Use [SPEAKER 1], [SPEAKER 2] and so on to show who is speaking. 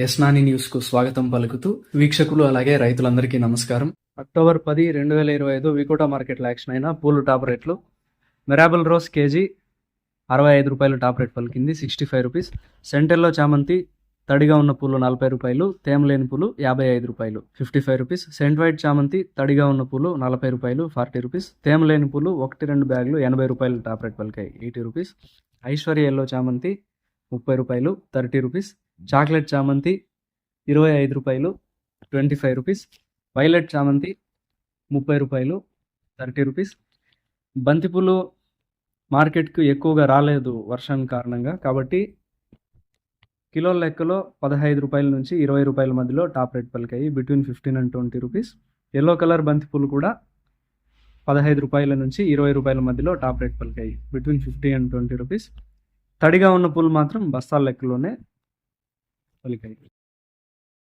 [SPEAKER 1] యస్నాని న్యూస్కు స్వాగతం పలుకుతూ వీక్షకులు అలాగే రైతులందరికీ నమస్కారం. అక్టోబర్ పది రెండు వేల ఇరవై ఐదు వికోటా మార్కెట్లో యాక్షన్ అయిన పూలు టాప్ రేట్లు. మిరాబుల్ రోజ్ కేజీ అరవై ఐదు రూపాయలు టాప్ రేట్ పలికింది సిక్స్టీ ఫైవ్ రూపీస్. సెంటర్లో చామంతి తడిగా ఉన్న పూలు నలభై రూపాయలు తేమ లేని పూలు యాభై ఐదు రూపాయలు ఫిఫ్టీ ఫైవ్ రూపీస్. సెంట్ వైట్ చామంతి తడిగా ఉన్న పూలు నలభై రూపాయలు ఫార్టీ రూపీస్. తేమ లేని పూలు ఒకటి రెండు బ్యాగులు ఎనభై రూపాయలు టాప్ రేట్ పలికాయి ఎయిటీ రూపీస్. ఐశ్వర్య ఎల్లో చామంతి ముప్పై రూపాయలు థర్టీ రూపీస్. చాక్లెట్ చామంతి ఇరవై ఐదు రూపాయలు ట్వంటీ ఫైవ్ రూపీస్. వైలెట్ చామంతి ముప్పై రూపాయలు థర్టీ రూపీస్. బంతిపూలు మార్కెట్కు ఎక్కువగా రాలేదు వర్షం కారణంగా. కాబట్టి కిలోల లెక్కలో పదహైదు రూపాయల నుంచి ఇరవై రూపాయల మధ్యలో top rate పలికాయి. Between fifteen and twenty rupees. Yellow colour బంతిపూలు కూడా పదహైదు రూపాయల నుంచి ఇరవై రూపాయల మధ్యలో top rate పలికాయి. Between fifty and twenty rupees. తడిగా ఉన్న పూలు మాత్రం బస్తాల లెక్కలోనే పలికాయి